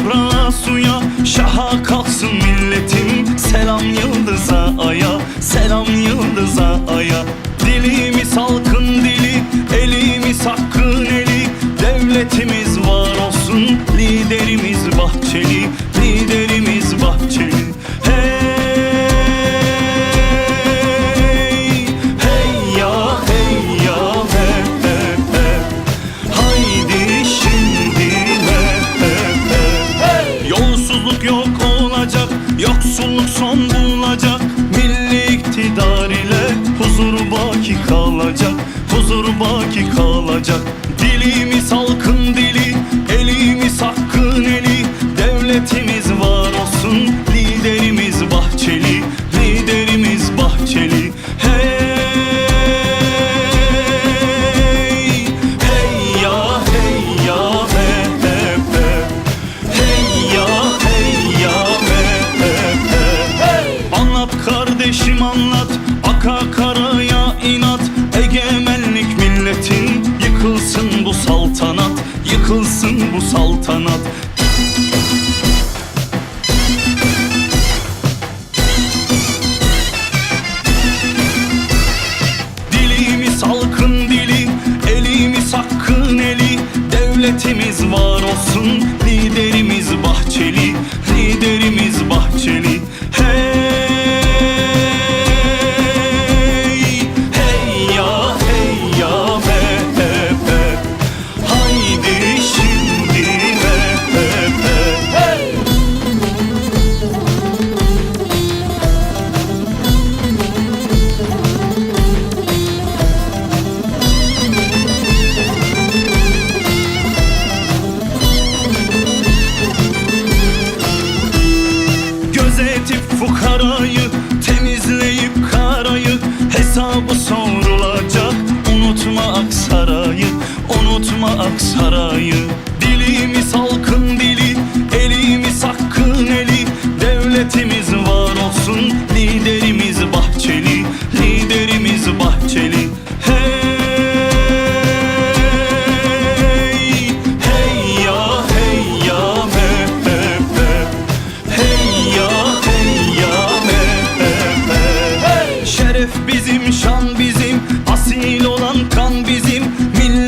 toprağa suya. Şaha kalksın milletim. Selam yıldıza aya Selam yıldıza aya. Dilimiz halkın dili Elimiz hakkın eli. Devletimiz var olsun Yoksulluk son bulacak. Milli iktidar ile Huzur baki kalacak. Huzur baki kalacak. Dilimiz halkın dili Elimiz hakkın eli. Devletin anlat. Aka karaya inat. Egemenlik milletin. Yıkılsın bu saltanat. Yıkılsın bu saltanat. Dilimiz halkın dili, elimiz hakkın eli. Devletimiz var olsun, so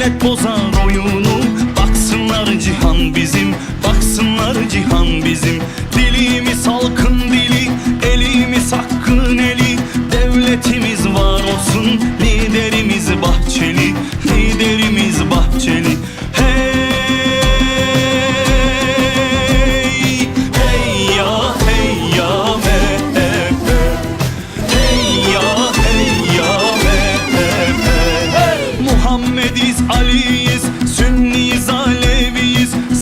millet bozar oyunu. Baksınlar cihan bizim Baksınlar cihan bizim. Dilimiz halkın